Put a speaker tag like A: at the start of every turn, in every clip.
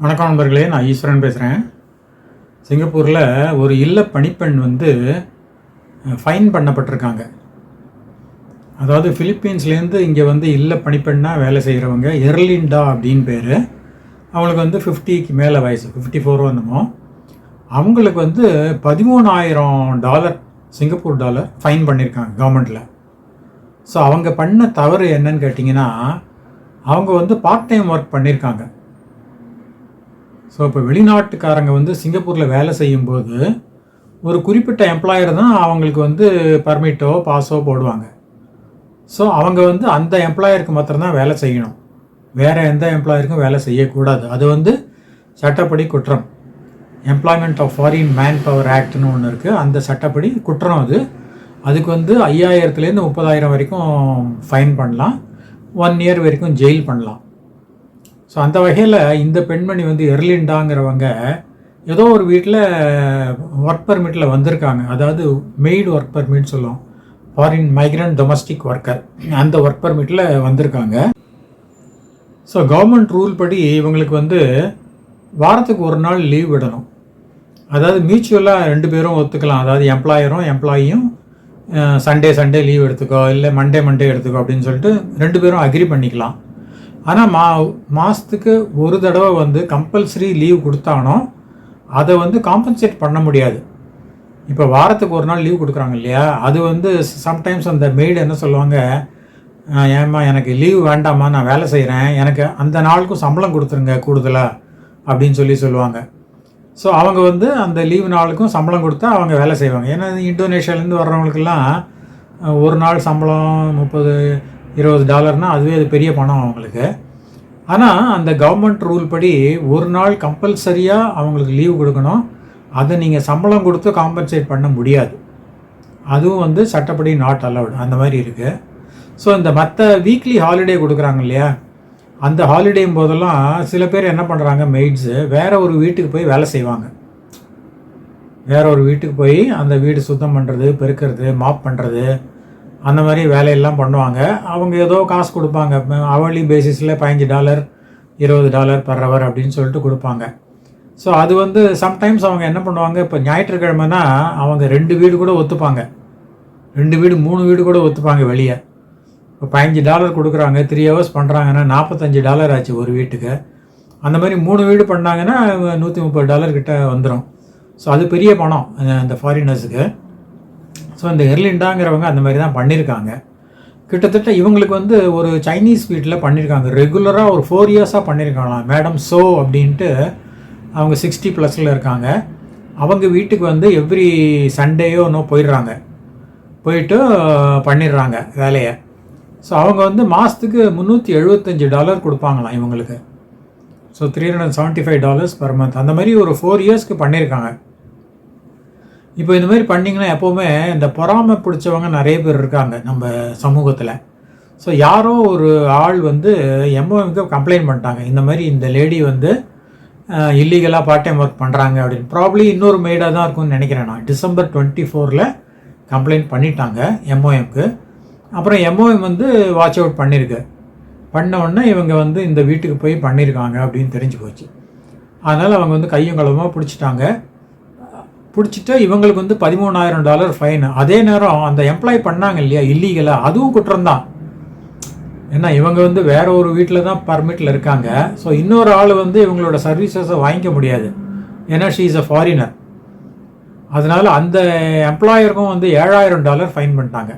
A: வணக்கம் நண்பர்களே நான் ஈஸ்வரன் பேசுகிறேன் சிங்கப்பூரில் ஒரு இல்ல பணிப்பெண் வந்து ஃபைன் பண்ணப்பட்டிருக்காங்க. அதாவது ஃபிலிப்பீன்ஸ்லேருந்து இங்கே வந்து இல்ல பணிப்பெண்ணாக வேலை செய்கிறவங்க எர்லிண்டா அப்படின்னு பேர். அவங்களுக்கு வந்து ஃபிஃப்டிக்கு மேலே வயசு ஃபிஃப்டி ஃபோரோ என்னமோ. அவங்களுக்கு வந்து பதிமூணாயிரம் டாலர் சிங்கப்பூர் டாலர் ஃபைன் பண்ணியிருக்காங்க கவர்மெண்ட்டில் ஸோ அவங்க பண்ண தவறு என்னன்னு கேட்டிங்கன்னா அவங்க வந்து பார்ட் டைம் ஒர்க் பண்ணியிருக்காங்க ஸோ இப்போ வெளிநாட்டுக்காரங்க வந்து சிங்கப்பூரில் வேலை செய்யும்போது ஒரு குறிப்பிட்ட எம்ப்ளாயர் தான் அவங்களுக்கு வந்து பர்மிட்டோ பாஸோ போடுவாங்க. ஸோ அவங்க வந்து அந்த எம்ப்ளாயருக்கு மாத்திரம்தான் வேலை செய்யணும். வேறு எந்த எம்ப்ளாயருக்கும் வேலை செய்யக்கூடாது. அது வந்து சட்டப்படி குற்றம். Employment of foreign man power ஆக்ட்னு ஒன்று இருக்குது அந்த சட்டப்படி குற்றம் அது. அதுக்கு வந்து ஐயாயிரத்துலேருந்து முப்பதாயிரம் வரைக்கும் ஃபைன் பண்ணலாம். ஒன் இயர் வரைக்கும் ஜெயில் பண்ணலாம். ஸோ அந்த வகையில் இந்த பெண்மணி வந்து எர்லிண்டாங்கிறவங்க ஏதோ ஒரு வீட்டில் ஒர்க் பர்மிட்டில் வந்திருக்காங்க. அதாவது மெய்டு ஒர்க் பர்மிட் சொல்லுவோம். ஃபாரின் மைக்ரண்ட் டொமஸ்டிக் ஒர்க்கர் அந்த ஒர்க் பர்மிட்டில் வந்திருக்காங்க. ஸோ கவர்மெண்ட் ரூல் படி இவங்களுக்கு வந்து வாரத்துக்கு ஒரு நாள் லீவ் விடணும். அதாவது மியூச்சுவலாக ரெண்டு பேரும் ஒத்துக்கலாம். அதாவது எம்ப்ளாயரும் எம்ப்ளாயியும் சண்டே சண்டே லீவ் எடுத்துக்கோ இல்லை மண்டே மண்டே எடுத்துக்கோ அப்படின்னு சொல்லிட்டு ரெண்டு பேரும் அக்ரி பண்ணிக்கலாம். ஆனால் மா மாதத்துக்கு ஒரு தடவை வந்து கம்பல்சரி லீவ் கொடுத்தானோ அதை வந்து காம்பன்சேட் பண்ண முடியாது. இப்போ வாரத்துக்கு ஒரு நாள் லீவ் கொடுக்குறாங்க இல்லையா? அது வந்து சம்டைம்ஸ் அந்த மெய்டு என்ன சொல்லுவாங்க ஏம்மா எனக்கு லீவ் வேண்டாம்மா நான் வேலை செய்கிறேன் எனக்கு அந்த நாளுக்கும் சம்பளம் கொடுத்துருங்க கூடுதலாக அப்படின்னு சொல்லி சொல்லுவாங்க. ஸோ அவங்க வந்து அந்த லீவு நாளுக்கும் சம்பளம் கொடுத்தா அவங்க வேலை செய்வாங்க. ஏன்னா இந்தோனேஷியாலேருந்து வர்றவங்களுக்கெல்லாம் ஒரு நாள் சம்பளம் முப்பது இருபது டாலர்னால் அதுவே அது பெரிய பணம் அவங்களுக்கு. ஆனால் அந்த கவர்மெண்ட் ரூல் படி ஒரு நாள் கம்பல்சரியாக அவங்களுக்கு லீவ் கொடுக்கணும். அதை நீங்கள் சம்பளம் கொடுத்து காம்பன்சேட் பண்ண முடியாது. அதுவும் வந்து சட்டப்படி நாட் அலவுட் அந்த மாதிரி இருக்குது ஸோ இந்த மற்ற வீக்லி ஹாலிடே கொடுக்குறாங்க இல்லையா? அந்த ஹாலிடேயும் போதெல்லாம் சில பேர் என்ன பண்ணுறாங்க மெய்ட்ஸு வேறு ஒரு வீட்டுக்கு போய் வேலை செய்வாங்க. வேற ஒரு வீட்டுக்கு போய் அந்த வீடு சுத்தம் பண்ணுறது பெருக்கிறது மாப் பண்ணுறது அந்த மாதிரி வேலையெல்லாம் பண்ணுவாங்க. அவங்க ஏதோ காசு கொடுப்பாங்க. அவர்லி பேசிஸில் பதினஞ்சு டாலர் இருபது டாலர் பர் ஹவர் அப்படின்னு சொல்லிட்டு கொடுப்பாங்க. ஸோ அது வந்து சம்டைம்ஸ் அவங்க என்ன பண்ணுவாங்க இப்போ ஞாயிற்றுக்கிழமைனா அவங்க ரெண்டு வீடு கூட ஒத்துப்பாங்க. ரெண்டு வீடு மூணு வீடு கூட ஒத்துப்பாங்க வெளியே. இப்போ பதினஞ்சு டாலர் கொடுக்குறாங்க த்ரீ ஹவர்ஸ் பண்ணுறாங்கன்னா நாற்பத்தஞ்சு டாலர் ஆச்சு ஒரு வீட்டுக்கு. அந்த மாதிரி மூணு வீடு பண்ணாங்கன்னா நூற்றி முப்பது டாலர் கிட்ட வந்துடும் ஸோ அது பெரிய பணம் அந்த- ஃபாரினர்ஸுக்கு இந்த எர்லிண்டாங்கிறவங்க அந்த மாதிரி தான் பண்ணியிருக்காங்க கிட்டத்தட்ட இவங்களுக்கு வந்து ஒரு சைனீஸ் வீட்டில் பண்ணியிருக்காங்க ரெகுலராக ஒரு ஃபோர் இயர்ஸாக பண்ணியிருக்காங்களாம் மேடம் சோ அப்படின்ட்டு அவங்க சிக்ஸ்டி ப்ளஸில் இருக்காங்க. அவங்க வீட்டுக்கு வந்து எவ்ரி சண்டேயோ இன்னும் போயிடுறாங்க. போயிட்டு பண்ணிடுறாங்க வேலையை. ஸோ அவங்க வந்து மாதத்துக்கு முந்நூற்றி எழுபத்தஞ்சு டாலர் கொடுப்பாங்களாம் இவங்களுக்கு. So three hundred seventy five dollars per month அந்த மாதிரி ஒரு ஃபோர் இயர்ஸ்க்கு பண்ணியிருக்காங்க இப்போ இந்த மாதிரி பண்ணிங்கன்னா எப்போவுமே இந்த பொறாமை பிடிச்சவங்க நிறைய பேர் இருக்காங்க நம்ம சமூகத்தில். ஸோ யாரோ ஒரு ஆள் வந்து எம்ஓஎம்க்கு கம்ப்ளைண்ட் பண்ணிட்டாங்க. இந்த மாதிரி இந்த லேடி வந்து இல்லீகலாக பார்ட் டைம் ஒர்க் பண்ணுறாங்க அப்படின்னு. ப்ராப்ளி இன்னொரு மெய்டாக தான் இருக்கும்னு நினைக்கிறேன் நான். டிசம்பர் டுவெண்ட்டி ஃபோரில் கம்ப்ளைண்ட் பண்ணிட்டாங்க எம்ஓஎம்க்கு அப்புறம் எம்ஓஎம் வந்து வாட்ச் அவுட் பண்ணியிருக்கு பண்ண உடனே இவங்க வந்து இந்த வீட்டுக்கு போய் பண்ணியிருக்காங்க அப்படின்னு தெரிஞ்சு போச்சு. அதனால் அவங்க வந்து கையும் களவுமாக பிடிச்சிட்டாங்க. பிடிச்சிட்டு இவங்களுக்கு வந்து பதிமூணாயிரம் டாலர் ஃபைன் அதே நேரம் அந்த எம்ப்ளாய் பண்ணாங்க இல்லையா? இல்லீகலாக அதுவும் குற்றம்தான். ஏன்னா இவங்க வந்து வேற ஒரு வீட்டில் தான் பர்மிட்டில் இருக்காங்க. ஸோ இன்னொரு ஆள் வந்து இவங்களோட சர்வீசஸை வாங்கிக்க முடியாது. ஏன்னா ஷீ இஸ் அ ஃபாரினர் அதனால் அந்த எம்ப்ளாயருக்கும் வந்து ஏழாயிரம் டாலர் ஃபைன் பண்ணிட்டாங்க.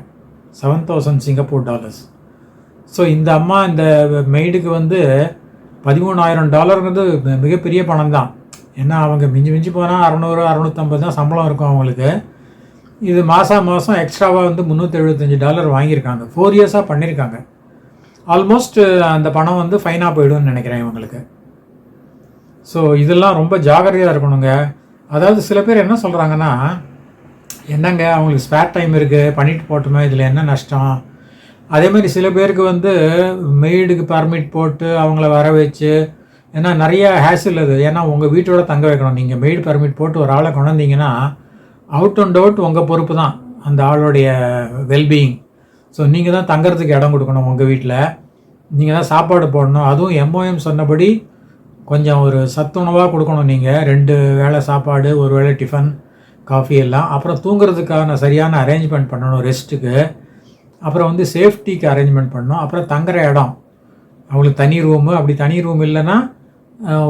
A: Seven thousand Singapore dollars so இந்த அம்மா இந்த மெய்டுக்கு வந்து பதிமூணாயிரம் டாலருங்கிறது மிகப்பெரிய பணம் தான் ஏன்னா அவங்க மிஞ்சி மிஞ்சி போனால் அறநூறு அறநூற்றம்பது தான் சம்பளம் இருக்கும் அவங்களுக்கு. இது மாதம் மாதம் எக்ஸ்ட்ராவாக வந்து முந்நூற்றி எழுபத்தஞ்சு டாலர் வாங்கியிருக்காங்க. ஃபோர் இயர்ஸாக பண்ணியிருக்காங்க. ஆல்மோஸ்ட் அந்த பணம் வந்து ஃபைனாக போயிடும்னு நினைக்கிறேன் இவங்களுக்கு. ஸோ இதெல்லாம் ரொம்ப ஜாகிரதையாக இருக்கணுங்க. அதாவது சில பேர் என்ன சொல்கிறாங்கன்னா என்னங்க அவங்களுக்கு ஸ்பேர் டைம் இருக்குது பண்ணிட்டு போட்டுமே இதில் என்ன நஷ்டம்? அதே மாதிரி சில பேருக்கு வந்து மெய்டுக்கு பர்மிட் போட்டு அவங்கள வர வச்சு ஏன்னா நிறைய ஹேசில் அது. ஏன்னா உங்கள் வீட்டோட தங்க வைக்கணும். நீங்கள் மெய்டு பர்மிட் போட்டு ஒரு ஆளை கொண்டு வந்தீங்கன்னா அவுட் அண்ட் அவுட் உங்கள் பொறுப்பு தான். அந்த ஆளுடைய வெல்பீயிங் ஸோ நீங்கள் தான் தங்குறதுக்கு இடம் கொடுக்கணும் உங்கள் வீட்டில் நீங்கள் தான் சாப்பாடு போடணும். அதுவும் எம்ஓஎம் சொன்னபடி கொஞ்சம் ஒரு சத்துணவாக கொடுக்கணும் நீங்கள் ரெண்டு வேளை சாப்பாடு ஒரு வேளை டிஃபன் காஃபி எல்லாம். அப்புறம் தூங்குறதுக்கான சரியான அரேஞ்ச்மெண்ட் பண்ணணும் ரெஸ்ட்டுக்கு அப்புறம் வந்து சேஃப்டிக்கு அரேஞ்ச்மெண்ட் பண்ணணும். அப்புறம் தங்குற இடம். அவங்களுக்கு தனி ரூமு அப்படி தனி ரூம் இல்லைன்னா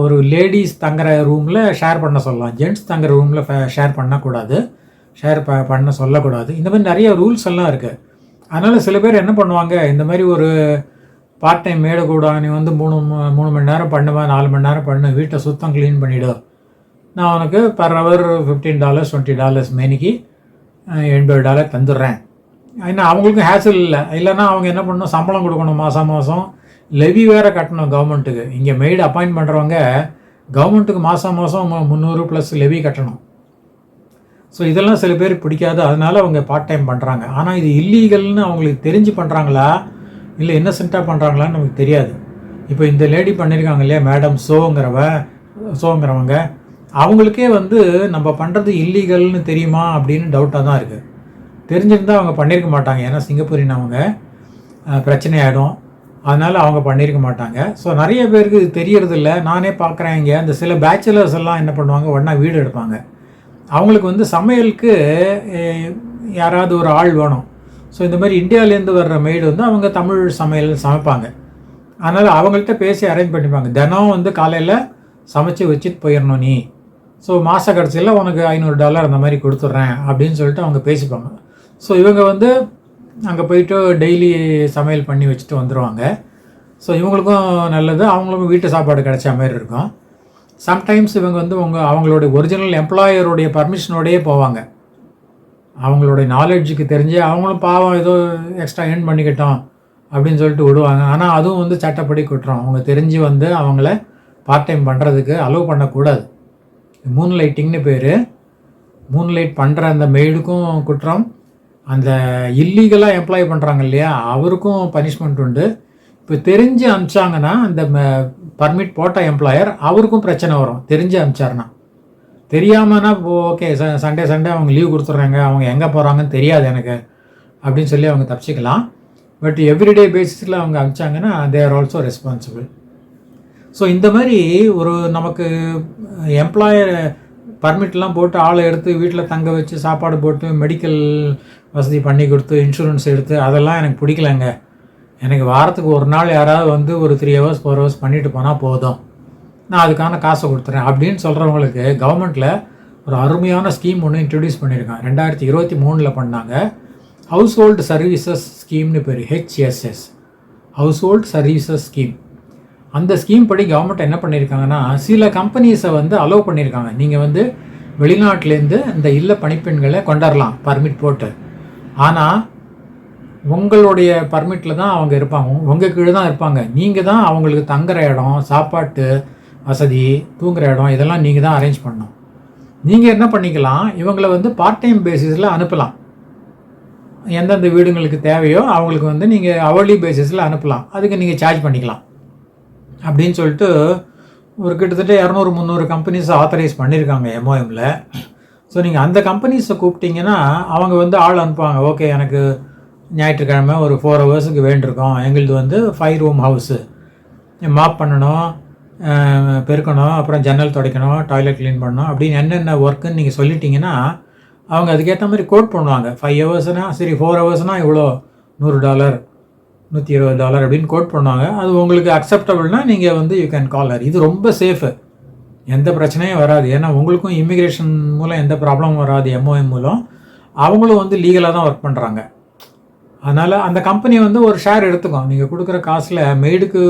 A: ஒரு லேடிஸ் தங்குற ரூமில் ஷேர் பண்ண சொல்லலாம். ஜென்ட்ஸ் தங்குற ரூமில் ஷேர் பண்ணக்கூடாது. ஷேர் ப பண்ண சொல்லக்கூடாது. இந்த மாதிரி நிறைய ரூல்ஸ் எல்லாம் இருக்குது அதனால் சில பேர் என்ன பண்ணுவாங்க இந்த மாதிரி ஒரு பார்ட் டைம் மேட கூட நீ வந்து மூணு மூணு மணி நேரம் பண்ணுவேன் நாலு மணி நேரம் பண்ணு வீட்டை சுத்தம் க்ளீன் பண்ணிவிடு நான் உனக்கு per hour fifteen dollars twenty dollars மேனிக்கு எண்பது டாலர் தந்துடுறேன். ஏன்னா அவங்களுக்கும் ஹேசல் இல்லை. இல்லைன்னா அவங்க என்ன பண்ணணும் சம்பளம் கொடுக்கணும் மாதம் மாதம் லெவி வேறு கட்டணும் கவர்மெண்ட்டுக்கு இங்கே மெய்டு அப்பாயிண்ட் பண்ணுறவங்க கவர்மெண்ட்டுக்கு மாதம் மாதம் முந்நூறு ப்ளஸ் லெவி கட்டணும். ஸோ இதெல்லாம் சில பேருக்கு பிடிக்காது. அதனால அவங்க பார்ட் டைம் பண்ணுறாங்க ஆனால் இது இல்லீகல்னு அவங்களுக்கு தெரிஞ்சு பண்ணுறாங்களா இல்லை இன்னசென்ட்டாக பண்ணுறாங்களான்னு நமக்கு தெரியாது. இப்போ இந்த லேடி பண்ணியிருக்காங்க இல்லையா மேடம் சோங்கிறவ சோங்கிறவங்க அவங்களுக்கே வந்து நம்ம பண்ணுறது இல்லீகல்னு தெரியுமா அப்படின்னு டவுட்டாக தான் இருக்குது தெரிஞ்சிருந்தால் அவங்க பண்ணியிருக்க மாட்டாங்க. ஏன்னா சிங்கப்பூரின் அவங்க அஹ், பிரச்சனை ஆகிடும் அதனால் அவங்க பண்ணியிருக்க மாட்டாங்க. ஸோ நிறைய பேருக்கு இது தெரியறதில்ல. நானே பார்க்குறேன் இங்கே. இந்த சில பேச்சுலர்ஸ் எல்லாம் என்ன பண்ணுவாங்க? ஒன்றா வீடு எடுப்பாங்க. அவங்களுக்கு வந்து சமையலுக்கு யாராவது ஒரு ஆள் வேணும். ஸோ இந்த மாதிரி இந்தியாவிலேருந்து வர்ற மெய்டு வந்து அவங்க தமிழ் சமையல் சமைப்பாங்க. அதனால் அவங்கள்ட்ட பேசி அரேஞ்ச் பண்ணிப்பாங்க. தினம் வந்து காலையில் சமைச்சு வச்சுட்டு போயிடணும் நீ. ஸோ மாத கடைசியில் உனக்கு ஐநூறு டாலர் அந்த மாதிரி கொடுத்துட்றேன் அப்படின்னு சொல்லிட்டு அவங்க பேசிப்பாங்க. ஸோ இவங்க வந்து அங்கே போயிட்டு டெய்லி சமையல் பண்ணி வச்சுட்டு வந்துடுவாங்க ஸோ இவங்களுக்கும் நல்லது. அவங்களுக்கும் வீட்டு சாப்பாடு கிடைச்ச மாதிரி இருக்கும். சம்டைம்ஸ் இவங்க வந்து உங்கள் அவங்களுடைய ஒரிஜினல் எம்ப்ளாயருடைய பர்மிஷனோடயே போவாங்க. அவங்களுடைய நாலேஜுக்கு தெரிஞ்சு அவங்களும் பாவம் ஏதோ எக்ஸ்ட்ரா ஏர்ன் பண்ணிக்கிட்டோம் அப்படின்னு சொல்லிட்டு விடுவாங்க. ஆனால் அதுவும் வந்து சட்டப்படி குற்றம். அவங்க தெரிஞ்சு வந்து அவங்கள பார்ட் டைம் பண்ணுறதுக்கு அலோவ் பண்ணக்கூடாது. மூன் லைட்டிங்னு பேர். மூன் லைட் பண்ணுற அந்த மெய்டுக்கும் குற்றம். அந்த இல்லீகலாக எம்ப்ளாய் பண்ணுறாங்க இல்லையா அவருக்கும் பனிஷ்மெண்ட் உண்டு. இப்போ தெரிஞ்சு அனுப்பிச்சாங்கன்னா அந்த பர்மிட் போட்ட எம்ப்ளாயர் அவருக்கும் பிரச்சனை வரும். தெரிஞ்சு அனுப்பிச்சாருன்னா தெரியாமன்னா ஓகே ச சண்டே சண்டே அவங்க லீவ் கொடுத்துட்றாங்க அவங்க எங்கே போகிறாங்கன்னு தெரியாது எனக்கு அப்படின்னு சொல்லி அவங்க தப்பிச்சிக்கலாம். பட் எவ்ரிடே பேசிஸில் அவங்க அனுப்பிச்சாங்கன்னா they are also responsible so இந்த மாதிரி ஒரு நமக்கு எம்ப்ளாயர் பர்மிட்லாம் போட்டு ஆளை எடுத்து வீட்டில் தங்க வச்சு சாப்பாடு போட்டு மெடிக்கல் வசதி பண்ணி கொடுத்து இன்சூரன்ஸ் எடுத்து அதெல்லாம் எனக்கு பிடிக்கலங்க. எனக்கு வாரத்துக்கு ஒரு நாள் யாராவது வந்து ஒரு த்ரீ ஹவர்ஸ் ஃபோர் ஹவர்ஸ் பண்ணிட்டு போனால் போதும். நான் அதுக்கான காசை கொடுத்துறேன். அப்படின்னு சொல்கிறவங்களுக்கு கவர்மெண்ட்டில் ஒரு அருமையான ஸ்கீம் ஒன்று இன்ட்ரடியூஸ் பண்ணியிருக்கேன் ரெண்டாயிரத்தி இருபத்தி மூணில் பண்ணாங்க. ஹவுஸ் ஹோல்டு சர்வீசஸ் ஸ்கீம்னு பேர் HSS household services scheme அந்த ஸ்கீம் படி கவர்மெண்ட் என்ன பண்ணியிருக்காங்கன்னா சில கம்பெனிஸை வந்து அலோவ் பண்ணியிருக்காங்க நீங்கள் வந்து வெளிநாட்டிலேருந்து இந்த இல்ல பணிப்பெண்களை கொண்டாடலாம் பர்மிட் போட்டு. ஆனால் உங்களுடைய பர்மிட்டில் தான் அவங்க இருப்பாங்க. உங்கள் கீழே தான் இருப்பாங்க. நீங்கள் தான் அவங்களுக்கு தங்குற இடம் சாப்பாட்டு வசதி தூங்குற இடம் இதெல்லாம் நீங்கள் தான் அரேஞ்ச் பண்ணணும். நீங்கள் என்ன பண்ணிக்கலாம்? இவங்களை வந்து பார்ட் டைம் பேசிஸில் அனுப்பலாம். எந்தெந்த வீடுங்களுக்கு தேவையோ அவங்களுக்கு வந்து நீங்கள் அவர்லி பேசிஸில் அனுப்பலாம். அதுக்கு நீங்கள் சார்ஜ் பண்ணிக்கலாம். அப்படின்னு சொல்லிட்டு ஒரு கிட்டத்தட்ட இரநூறு முந்நூறு கம்பெனிஸ் ஆத்தரைஸ் பண்ணியிருக்காங்க எம்ஓஎம்மில் ஸோ நீங்கள் அந்த கம்பெனிஸை கூப்பிட்டீங்கன்னா அவங்க வந்து ஆள் அனுப்புவாங்க. ஓகே எனக்கு ஞாயிற்றுக்கிழமை ஒரு ஃபோர் ஹவர்ஸுக்கு வேண்டியிருக்கோம். எங்களுது வந்து ஃபைவ் ரூம் ஹவுஸு மாப் பண்ணணும் பெருக்கணும் அப்புறம் ஜன்னல் துடைக்கணும் டாய்லெட் க்ளீன் பண்ணணும் அப்படின்னு என்னென்ன ஒர்க்குன்னு நீங்கள் சொல்லிட்டீங்கன்னா அவங்க அதுக்கேற்ற மாதிரி கோட் பண்ணுவாங்க. ஃபைவ் ஹவர்ஸ்னால் சரி ஃபோர் ஹவர்ஸ்னால் இவ்வளோ நூறு டாலர் நூற்றி இருபது டாலர் அப்படின்னு கோட் பண்ணுவாங்க. அது உங்களுக்கு அக்செப்டபுள்னால் நீங்கள் வந்து யூ கேன் காலர் இது ரொம்ப சேஃபு எந்த பிரச்சனையும் வராது. ஏன்னா உங்களுக்கும் இமிக்ரேஷன் மூலம் எந்த ப்ராப்ளமும் வராது எம்ஓஎம் மூலம். அவங்களும் வந்து லீகலாக தான் ஒர்க் பண்ணுறாங்க அதனால் அந்த கம்பெனி வந்து ஒரு ஷேர் எடுத்துக்கும். நீங்கள் கொடுக்குற காசில் மெய்டுக்கு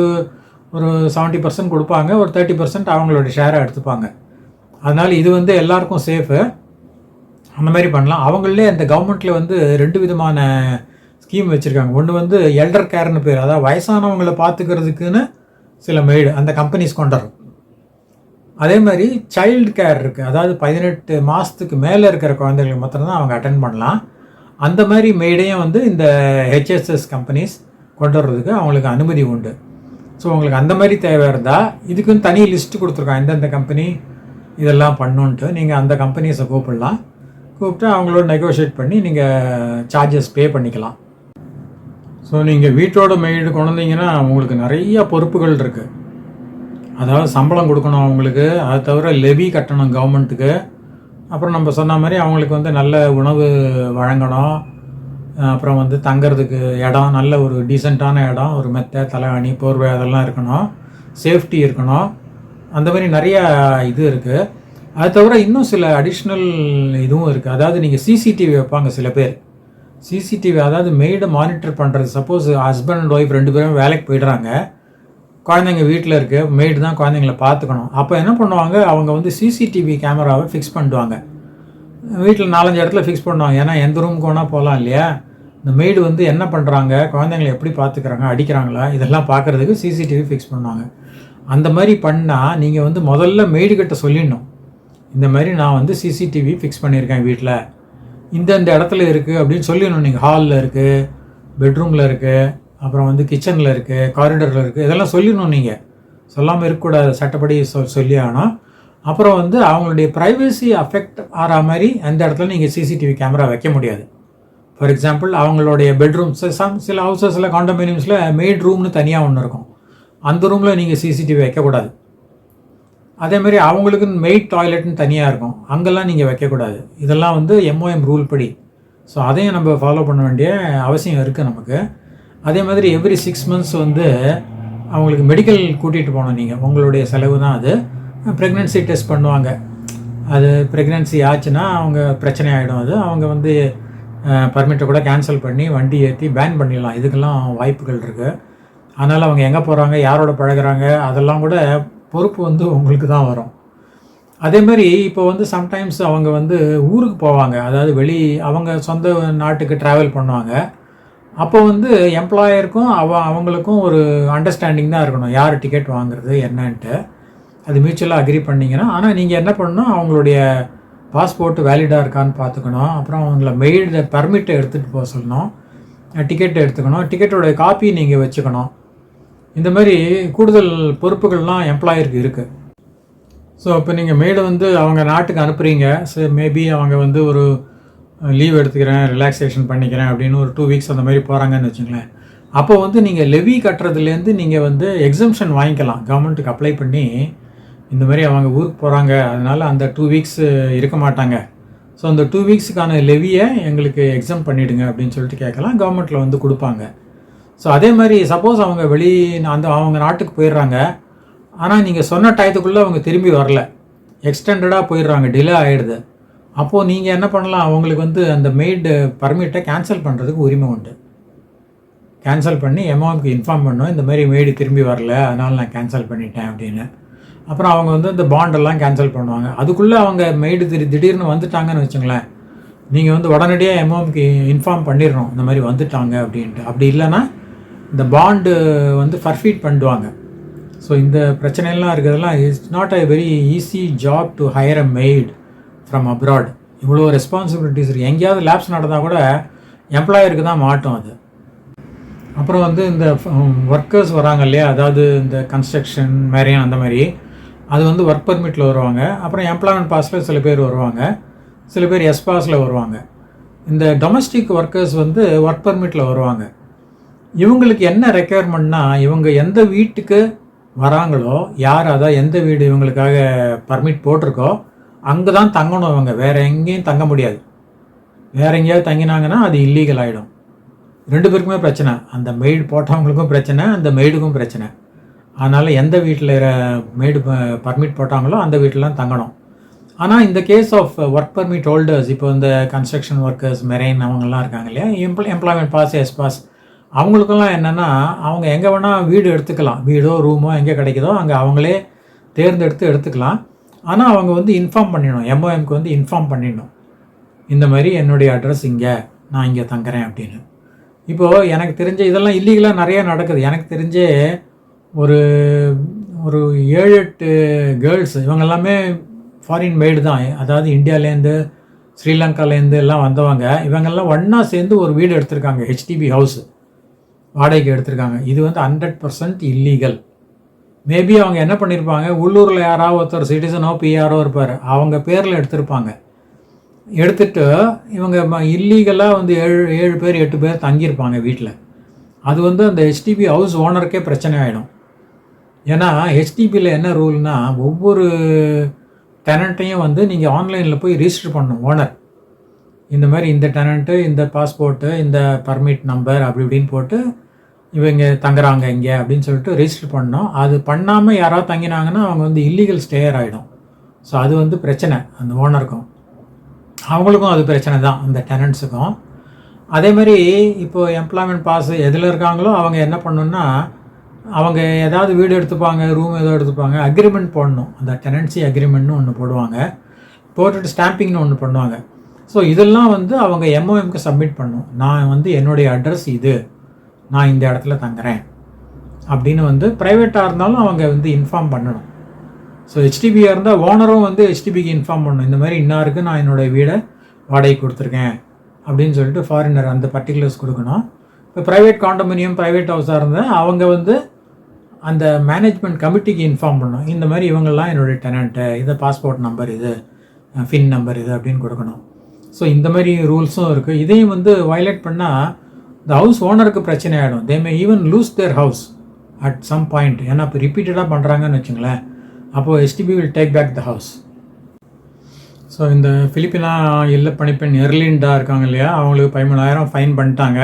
A: ஒரு செவன்ட்டி பர்சன்ட் கொடுப்பாங்க ஒரு தேர்ட்டி பர்சன்ட் அவங்களோட ஷேரை எடுத்துப்பாங்க. அதனால் இது வந்து எல்லாருக்கும் சேஃபு அந்த மாதிரி பண்ணலாம். அவங்களே அந்த கவர்மெண்ட்டில் வந்து ரெண்டு விதமான ஸ்கீம் வச்சுருக்காங்க. ஒன்று வந்து எல்டர் கேர்னு பேர். அதாவது வயசானவங்களை பார்த்துக்கிறதுக்குன்னு சில மெய்டு அந்த கம்பெனிஸ் கொண்டு வரும் அதே மாதிரி சைல்டு கேர் இருக்குது அதாவது பதினெட்டு மாதத்துக்கு மேலே இருக்கிற குழந்தைகளுக்கு மாத்திரம்தான் அவங்க அட்டன் பண்ணலாம். அந்த மாதிரி மெய்டையும் வந்து இந்த ஹெச்எஸ்எஸ் கம்பெனிஸ் கொண்டு வர்றதுக்கு அவங்களுக்கு அனுமதி உண்டு. ஸோ உங்களுக்கு அந்த மாதிரி தேவை இருந்தால் இதுக்குன்னு தனி லிஸ்ட் கொடுத்துருக்காங்க. எந்தெந்த கம்பெனி இதெல்லாம் பண்ணுன்ட்டு நீங்கள் அந்த கம்பெனிஸை கூப்பிடலாம். கூப்பிட்டு அவங்களோட நெகோஷியேட் பண்ணி நீங்கள் சார்ஜஸ் பே பண்ணிக்கலாம். ஸோ நீங்கள் வீட்டோட மெய்டு கொண்டு வந்தீங்கன்னா உங்களுக்கு நிறைய பொறுப்புகள் இருக்குது அதாவது சம்பளம் கொடுக்கணும் அவங்களுக்கு. அது தவிர லெவி கட்டணும் கவர்மெண்ட்டுக்கு அப்புறம் நம்ம சொன்ன மாதிரி அவங்களுக்கு வந்து நல்ல உணவு வழங்கணும். அப்புறம் வந்து தங்கிறதுக்கு இடம் நல்ல ஒரு டீசெண்டான இடம் ஒரு மெத்தை தலைவாணி போர்வை அதெல்லாம் இருக்கணும். சேஃப்டி இருக்கணும். அந்த மாதிரி நிறையா இது இருக்குது அது தவிர இன்னும் சில அடிஷ்னல் இதுவும் இருக்குது அதாவது நீங்கள் சிசிடிவி வைப்பாங்க சில பேர். சிசிடிவி அதாவது மெய்டை மானிட்டர் பண்ணுறது சப்போஸ் ஹஸ்பண்ட் அண்ட் ஒய்ஃப் ரெண்டு பேரும் வேலைக்கு போயிடுறாங்க. குழந்தைங்க வீட்டில் இருக்கு மெய்டு தான் குழந்தைங்கள பார்த்துக்கணும். அப்போ என்ன பண்ணுவாங்க? அவங்க வந்து சிசிடிவி கேமராவை ஃபிக்ஸ் பண்ணிடுவாங்க. வீட்டில் நாலஞ்சு இடத்துல ஃபிக்ஸ் பண்ணுவாங்க. ஏன்னா எந்த ரூமுக்கு வேணால் போகலாம் இல்லையா? இந்த மெய்டு வந்து என்ன பண்ணுறாங்க குழந்தைங்களை எப்படி பார்த்துக்கிறாங்க? அடிக்கிறாங்களா? இதெல்லாம் பார்க்குறதுக்கு சிசிடிவி ஃபிக்ஸ் பண்ணுவாங்க. அந்த மாதிரி பண்ணால் நீங்கள் வந்து முதல்ல மெய்டு கிட்ட சொல்லிடணும். இந்த மாதிரி நான் வந்து சிசிடிவி ஃபிக்ஸ் பண்ணியிருக்கேன் வீட்டில் இந்தந்த இடத்துல இருக்குது அப்படின்னு சொல்லிடணும். நீங்கள் ஹாலில் இருக்குது பெட்ரூமில் இருக்குது அப்புறம் வந்து கிச்சனில் இருக்குது காரிடரில் இருக்குது இதெல்லாம் சொல்லிடணும் நீங்கள் சொல்லாமல் இருக்கக்கூடாது சட்டப்படி சொ சொல்லி ஆனால் அப்புறம் வந்து அவங்களுடைய ப்ரைவசி அஃபெக்ட் ஆகிற மாதிரி அந்த இடத்துல நீங்கள் சிசிடிவி கேமரா வைக்க முடியாது. ஃபார் எக்ஸாம்பிள் அவங்களுடைய பெட்ரூம்ஸ் சம் சில ஹவுசஸில் காண்டமினியம்ஸில் மெய்ட் ரூம்னு தனியாக ஒன்று இருக்கும். அந்த ரூமில் நீங்கள் சிசிடிவி வைக்கக்கூடாது. அதேமாரி அவங்களுக்குன்னு அவங்களுக்கு மெய்ட் டாய்லெட்னு தனியாக இருக்கும். அங்கெல்லாம் நீங்கள் வைக்கக்கூடாது. இதெல்லாம் வந்து எம்ஓஎம் ரூல் படி. ஸோ அதையும் நம்ம ஃபாலோ பண்ண வேண்டிய அவசியம் இருக்குது நமக்கு. அதே மாதிரி எவ்ரி சிக்ஸ் மந்த்ஸ் வந்து அவங்களுக்கு மெடிக்கல் கூட்டிகிட்டு போகணும் நீங்கள் உங்களுடைய செலவு தான் அது. ப்ரெக்னென்சி டெஸ்ட் பண்ணுவாங்க. அது ப்ரெக்னென்சி ஆச்சுன்னா அவங்க பிரச்சனை ஆகிடும் அது. அவங்க வந்து பர்மிட்டை கூட கேன்சல் பண்ணி வண்டி ஏற்றி பேன் பண்ணிடலாம். இதுக்கெல்லாம் வாய்ப்புகள் இருக்குது அதனால் அவங்க எங்கே போகிறாங்க யாரோட பழகுறாங்க அதெல்லாம் கூட பொறுப்பு வந்து உங்களுக்கு தான் வரும். அதே மாதிரி இப்போ வந்து சம்டைம்ஸ் அவங்க வந்து ஊருக்கு போவாங்க. அதாவது வெளி அவங்க சொந்த நாட்டுக்கு ட்ராவல் பண்ணுவாங்க. அப்போ வந்து எம்ப்ளாயருக்கும் அவ அவங்களுக்கும் ஒரு அண்டர்ஸ்டாண்டிங் தான் இருக்கணும். யார் டிக்கெட் வாங்குறது என்னன்ட்டு. அது மியூச்சுவலாக அக்ரி பண்ணிங்கன்னா ஆனால் நீங்கள் என்ன பண்ணணும்? அவங்களுடைய பாஸ்போர்ட் வேலிடாக இருக்கான்னு பார்த்துக்கணும். அப்புறம் அவங்கள மெய்டு பர்மிட்டை எடுத்துகிட்டு போக சொல்லணும். டிக்கெட் எடுத்துக்கணும். டிக்கெட்டோட காப்பி நீங்கள் வச்சுக்கணும். இந்த மாதிரி கூடுதல் பொறுப்புகள்லாம் எம்ப்ளாயருக்கு இருக்குது ஸோ இப்போ நீங்கள் மெய்டை வந்து அவங்க நாட்டுக்கு அனுப்புகிறீங்க ஸோ மேபி அவங்க வந்து ஒரு லீவ் எடுத்துக்கிறேன் ரிலாக்ஸேஷன் பண்ணிக்கிறேன் அப்படின்னு ஒரு டூ வீக்ஸ் அந்த மாதிரி போகிறாங்கன்னு வச்சுங்களேன். அப்போ வந்து நீங்கள் லெவி கட்டுறதுலேருந்து நீங்கள் வந்து எக்ஸம்ஷன் வாங்கிக்கலாம். கவர்மெண்ட்டுக்கு அப்ளை பண்ணி இந்த மாதிரி அவங்க ஊருக்கு போகிறாங்க அதனால் அந்த டூ வீக்ஸ் இருக்க மாட்டாங்க. ஸோ அந்த டூ வீக்ஸுக்கான லெவியை எங்களுக்கு எக்ஸாம் பண்ணிவிடுங்க அப்படின்னு சொல்லிட்டு கேட்கலாம். கவர்மெண்ட்டில் வந்து கொடுப்பாங்க. ஸோ அதே மாதிரி சப்போஸ் அவங்க வெளி அந்த அவங்க நாட்டுக்கு போயிடுறாங்க. ஆனால் நீங்கள் சொன்ன டயத்துக்குள்ளே அவங்க திரும்பி வரல. எக்ஸ்டெண்டடாக போயிடுறாங்க. டிலே ஆகிடுது அப்போது நீங்கள் என்ன பண்ணலாம்? அவங்களுக்கு வந்து அந்த மெய்டு பர்மிட்டை கேன்சல் பண்ணுறதுக்கு உரிமை உண்டு. கேன்சல் பண்ணி எம்ஓஎம்க்கு இன்ஃபார்ம் பண்ணோம். இந்த மாதிரி மெய்டு திரும்பி வரல. அதனால் நான் கேன்சல் பண்ணிட்டேன் அப்படின்னு. அப்புறம் அவங்க வந்து இந்த பாண்டெல்லாம் கேன்சல் பண்ணுவாங்க. அதுக்குள்ளே அவங்க மெய்டு திரு திடீர்னு வந்துட்டாங்கன்னு வச்சுங்களேன். நீங்கள் வந்து உடனடியாக எம்ஓஎம்க்கு இன்ஃபார்ம் பண்ணிடணும். இந்த மாதிரி வந்துட்டாங்க அப்படின்ட்டு. அப்படி இல்லைன்னா இந்த பாண்டு வந்து ஃபர்ஃபீட் பண்ணிடுவாங்க ஸோ இந்த பிரச்சனைலாம் இருக்கிறதெல்லாம் it's not a very easy job to hire a maid from abroad இவ்வளோ ரெஸ்பான்சிபிலிட்டிஸ் இருக்குது எங்கேயாவது லேப்ஸ் நடந்தால் கூட எம்ப்ளாயருக்கு தான் மாட்டும் அது. அப்புறம் வந்து இந்த ஒர்க்கர்ஸ் வராங்க இல்லையா? அதாவது இந்த கன்ஸ்ட்ரக்ஷன் மேரியான் அந்த மாதிரி. அது வந்து ஒர்க் பர்மிட்டில் வருவாங்க. அப்புறம் எம்ப்ளாய்மெண்ட் பாஸில் சில பேர் வருவாங்க. சில பேர் எஸ் பாஸில் வருவாங்க. இந்த டொமஸ்டிக் ஒர்க்கர்ஸ் வந்து ஒர்க் பர்மிட்டில் வருவாங்க. இவங்களுக்கு என்ன ரெக்குயர்மெண்ட்னா இவங்க எந்த வீட்டுக்கு வராங்களோ யார் அதான் எந்த வீடு இவங்களுக்காக பர்மிட் போட்டிருக்கோ அங்கே தான் தங்கணும் அவங்க வேறு எங்கேயும் தங்க முடியாது. வேற எங்கேயாவது தங்கினாங்கன்னா அது இல்லீகல் ஆகிடும் ரெண்டு பேருக்குமே பிரச்சனை. அந்த மெய்டு போட்டவங்களுக்கும் பிரச்சனை அந்த மெய்டுக்கும் பிரச்சனை. அதனால் எந்த வீட்டில் மெய்டு பர்மிட் போட்டாங்களோ அந்த வீட்டிலாம் தங்கணும். ஆனால் இந்த case of work permit holders இப்போ இந்த கன்ஸ்ட்ரக்ஷன் ஒர்க்கர்ஸ் மெரெயின் அவங்கெல்லாம் இருக்காங்க இல்லையா? எம்ப்ள எம்ப்ளாய்மெண்ட் பாஸ் எஸ் பாஸ் அவங்களுக்கெல்லாம் என்னென்னா அவங்க எங்கே வேணால் வீடு எடுத்துக்கலாம். வீடோ ரூமோ எங்கே கிடைக்குதோ அங்கே அவங்களே தேர்ந்தெடுத்து எடுத்துக்கலாம். ஆனால் அவங்க வந்து இன்ஃபார்ம் பண்ணிடணும். எம்ஓஎம்க்கு வந்து இன்ஃபார்ம் பண்ணிடணும். இந்த மாதிரி என்னுடைய அட்ரஸ் இங்கே நான் இங்கே தங்குறேன் அப்படின்னு. இப்போது எனக்கு தெரிஞ்ச இதெல்லாம் இல்லீகலாக நிறையா நடக்குது. எனக்கு தெரிஞ்சே ஒரு ஒரு ஏழு எட்டு கேர்ள்ஸ் இவங்க எல்லாமே ஃபாரின் மெய்டு தான். அதாவது இந்தியாவிலேருந்து ஸ்ரீலங்காலேருந்து எல்லாம் வந்தவங்க. இவங்கெல்லாம் ஒன்றா சேர்ந்து ஒரு வீடு எடுத்திருக்காங்க. ஹெச்டிபி ஹவுஸ் வாடகைக்கு எடுத்திருக்காங்க. இது வந்து ஹண்ட்ரட் பர்சன்ட் இல்லீகல் மேபி அவங்க என்ன பண்ணியிருப்பாங்க உள்ளூரில் யாராவது ஒருத்தர் சிட்டிசனோ பிஆரோ இருப்பார். அவங்க பேரில் எடுத்திருப்பாங்க. எடுத்துட்டு இவங்க இல்லீகலாக வந்து ஏழு ஏழு பேர் எட்டு பேர் தங்கியிருப்பாங்க வீட்டில் அது வந்து அந்த ஹெச்டிபி ஹவுஸ் ஓனருக்கே பிரச்சனை ஆகிடும் ஏன்னா ஹெச்டிபியில் என்ன ரூல்னா ஒவ்வொரு டெனண்ட்டையும் வந்து நீங்கள் ஆன்லைனில் போய் ரிஜிஸ்டர் பண்ணணும் ஓனர் இந்த மாதிரி இந்த டெனண்ட்டு இந்த பாஸ்போர்ட்டு இந்த பர்மிட் நம்பர் அப்படி இப்படின்னு போட்டு இவங்க தங்குறாங்க இங்கே அப்படின்னு சொல்லிட்டு ரெஜிஸ்டர் பண்ணோம். அது பண்ணாமல் யாராவது தங்கினாங்கன்னா அவங்க வந்து இல்லீகல் ஸ்டேயர் ஆகிடும் ஸோ அது வந்து பிரச்சனை. அந்த ஓனருக்கும் அவங்களுக்கும் அது பிரச்சனை தான் அந்த டெனண்ட்ஸுக்கும் அதே மாதிரி இப்போது எம்ப்ளாய்மெண்ட் பாஸ் எதில் இருக்காங்களோ அவங்க என்ன பண்ணணுன்னா அவங்க ஏதாவது வீடு எடுத்துப்பாங்க ரூம் ஏதோ எடுத்துப்பாங்க அக்ரிமெண்ட் போடணும். அந்த டெனன்சி அக்ரிமெண்ட்னு ஒன்று போடுவாங்க. போட்டுட்டு ஸ்டாம்பிங்னு ஒன்று பண்ணுவாங்க. ஸோ இதெல்லாம் வந்து அவங்க எம்ஓஎம்க்கு சப்மிட் பண்ணும். நான் வந்து என்னுடைய அட்ரஸ் இது. நான் இந்த இடத்துல தங்குறேன். அப்படின்னு வந்து ப்ரைவேட்டாக இருந்தாலும் அவங்க வந்து இன்ஃபார்ம் பண்ணணும். ஸோ ஹெச்டிபியாக இருந்தால் ஓனரும் வந்து ஹெச்டிபிக்கு இன்ஃபார்ம் பண்ணணும். இந்த மாதிரி இன்னாருக்கு நான் என்னோடய வீடை வாடகை கொடுத்துருக்கேன். அப்படின்னு சொல்லிட்டு ஃபாரினர் அந்த பர்டிகுலர்ஸ் கொடுக்கணும். இப்போ ப்ரைவேட் காண்டோமினியம் ப்ரைவேட் ஹவுஸாக இருந்தால் அவங்க வந்து அந்த மேனேஜ்மெண்ட் கமிட்டிக்கு இன்ஃபார்ம் பண்ணணும். இந்த மாதிரி இவங்கெல்லாம் என்னுடைய டெனண்ட்டு இது பாஸ்போர்ட் நம்பர் இது ஃபின் நம்பர் இது அப்படின்னு கொடுக்கணும். ஸோ இந்த மாதிரி ரூல்ஸும் இருக்குது இதையும் வந்து வயலேட் பண்ணால் இந்த ஹவுஸ் ஓனருக்கு பிரச்சனை ஆகிடும் they may even lose their house at some point ஏன்னா இப்போ ரிப்பீட்டடாக பண்ணுறாங்கன்னு வச்சுங்களேன். அப்போது STB will take back the house so இந்த ஃபிலிப்பினா இல்லை பணிப்பெண் எர்லின்டா இருக்காங்க இல்லையா? அவங்களுக்கு பதிமூணாயிரம் ஃபைன் பண்ணிட்டாங்க.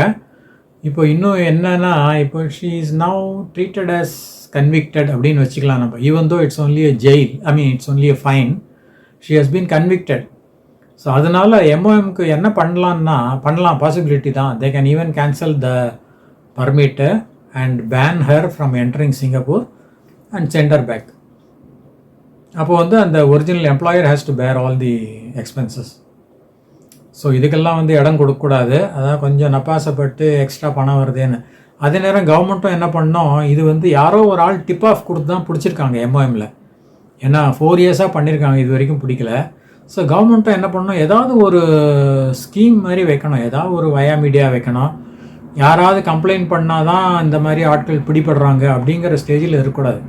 A: இப்போ இன்னும் என்னன்னா இப்போ she is now treated as convicted அப்படின்னு வச்சுக்கலாம் நம்ம. Even though it's only a jail I mean it's only a fine she has been convicted so அதனால் எம்ஓஎம்க்கு என்ன பண்ணலான்னா பண்ணலாம் பாசிபிலிட்டி தான். They can even cancel the permit and ban her from entering Singapore and send her back அப்போது வந்து அந்த original employer has to bear all the expenses so இதுக்கெல்லாம் வந்து இடம் கொடுக்கக்கூடாது. அதான் கொஞ்சம் நப்பாசப்பட்டு எக்ஸ்ட்ரா பணம் வருதுன்னு. அதே நேரம் கவர்மெண்ட்டும் என்ன பண்ணோம்? இது வந்து யாரோ ஒரு ஆள் டிப் ஆஃப் கொடுத்து தான் பிடிச்சிருக்காங்க எம்ஓஎம்மில் ஏன்னா ஃபோர் இயர்ஸாக பண்ணியிருக்காங்க இது வரைக்கும் பிடிக்கல. ஸோ கவர்மெண்ட்டும் என்ன பண்ணணும்? ஏதாவது ஒரு ஸ்கீம் மாதிரி வைக்கணும். ஏதாவது ஒரு வயா மீடியா வைக்கணும். யாராவது கம்ப்ளைண்ட் பண்ணால் தான் இந்த மாதிரி ஆட்கள் பிடிபடுறாங்க அப்படிங்கிற ஸ்டேஜில் இருக்கக்கூடாது.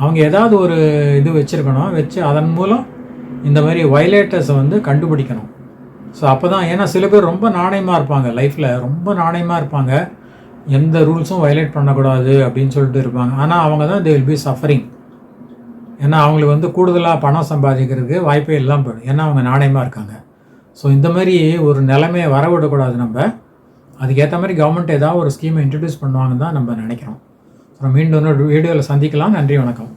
A: அவங்க ஏதாவது ஒரு இது வச்சுருக்கணும். வச்சு அதன் மூலம் இந்த மாதிரி வயலேட்டர்ஸை வந்து கண்டுபிடிக்கணும். ஸோ அப்போ தான் ஏன்னா சில பேர் ரொம்ப நாணயமாக இருப்பாங்க. லைஃப்பில் ரொம்ப நாணயமாக இருப்பாங்க. எந்த ரூல்ஸும் வயலேட் பண்ணக்கூடாது அப்படின்னு சொல்லிட்டு இருப்பாங்க. ஆனால் அவங்க தான் தே வில் பி சஃபரிங் ஏன்னா அவங்களுக்கு வந்து கூடுதலாக பணம் சம்பாதிக்கிறதுக்கு வாய்ப்பே இல்லாமல் போயிடும். ஏன்னா அவங்க நாணயமாக இருக்காங்க. ஸோ இந்த மாதிரி ஒரு நிலைமையை வரவிடக்கூடாது நம்ம. அதுக்கேற்ற மாதிரி கவர்மெண்ட் ஏதாவது ஒரு ஸ்கீமை இன்ட்ரடியூஸ் பண்ணுவாங்கன்னு தான் நம்ம நினைக்கிறோம். அப்புறம் மீண்டும் இன்னொரு வீடியோவில் சந்திக்கலாம். நன்றி வணக்கம்.